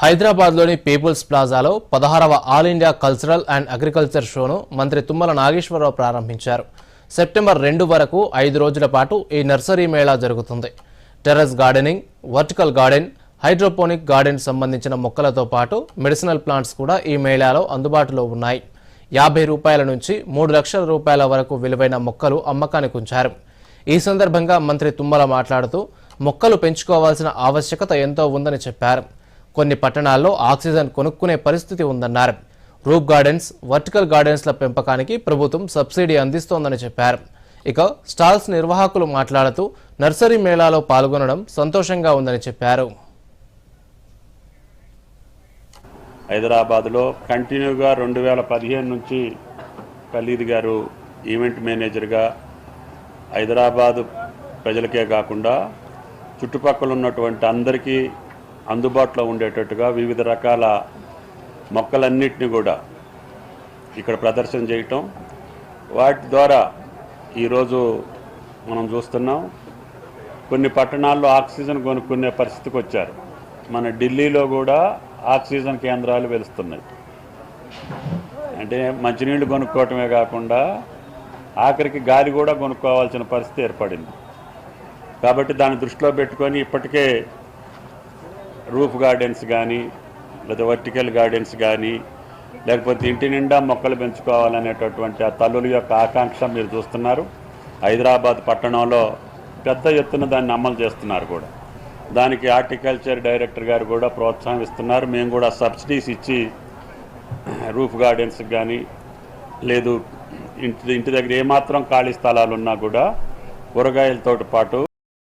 హైదరాబాద్లోని పీపుల్స్ ప్లాజాలో పదహారవ all India cultural and agriculture షోను మంత్రి తుమ్మల నాగేశ్వరరావు ప్రారంభించారు. సెప్టెంబర్ రెండు వరకు ఐదు రోజుల పాటు ఈ నర్సరీ మేళా జరుగుతుంది. Terrace gardening vertical garden hydroponic garden సంబంధించిన మొక్కలతో పాటు మెడిసినల్ ప్లాంట్స్ కూడా ఈ మేళాలో అందుబాటులో ఉన్నాయి. యాభై రూపాయల నుంచి మూడు లక్షల రూపాయల వరకు విలువైన మొక్కలు అమ్మకానికి ఉంచారు. ఈ సందర్భంగా మంత్రి తుమ్మల మాట్లాడుతూ మొక్కలు పెంచుకోవాల్సిన ఆవశ్యకత ఎంతో ఉందని చెప్పారు. కొన్ని పట్టణాల్లో ఆక్సిజన్ కొనుక్కునే పరిస్థితి ఉందన్నారు. రూప్ గార్డెన్స్ వర్టికల్ గార్డెన్స్ల పెంపకానికి ప్రభుత్వం సబ్సిడీ అందిస్తోందని చెప్పారు. ఇక స్టాల్స్ నిర్వాహకులు మాట్లాడుతూ నర్సరీ మేళాలో పాల్గొనడం సంతోషంగా ఉందని చెప్పారు. హైదరాబాద్లో కంటిన్యూగా రెండు వేల పదిహేను నుంచి ఖలీద్ గారు ఈవెంట్ మేనేజర్గా హైదరాబాదు ప్రజలకే కాకుండా చుట్టుపక్కల ఉన్నటువంటి అందరికీ అందుబాటులో ఉండేటట్టుగా వివిధ రకాల మొక్కలన్నిటిని కూడా ఇక్కడ ప్రదర్శన చేయటం. వాటి ద్వారా ఈరోజు మనం చూస్తున్నాం. కొన్ని పట్టణాల్లో ఆక్సిజన్ కొనుక్కునే పరిస్థితికి వచ్చారు. మన ఢిల్లీలో కూడా ఆక్సిజన్ కేంద్రాలు వెలుస్తున్నాయి. అంటే మంచినీళ్ళు కొనుక్కోవటమే కాకుండా ఆఖరికి గాలి కూడా కొనుక్కోవాల్సిన పరిస్థితి ఏర్పడింది. కాబట్టి దాన్ని దృష్టిలో పెట్టుకొని ఇప్పటికే రూఫ్ గార్డెన్స్ కానీ లేదా వర్టికల్ గార్డెన్స్ కానీ లేకపోతే ఇంటి నిండా మొక్కలు పెంచుకోవాలనేటటువంటి ఆ తల్లుల యొక్క ఆకాంక్ష మీరు చూస్తున్నారు. హైదరాబాద్ పట్టణంలో పెద్ద ఎత్తున దాన్ని అమలు చేస్తున్నారు కూడా. దానికి హార్టికల్చర్ డైరెక్టర్ గారు కూడా ప్రోత్సాహం ఇస్తున్నారు. మేము కూడా సబ్సిడీస్ ఇచ్చి రూఫ్ గార్డెన్స్కి కానీ లేదు ఇంటి ఇంటి దగ్గర ఏమాత్రం ఖాళీ స్థలాలు ఉన్నా కూడా కూరగాయలతో పాటు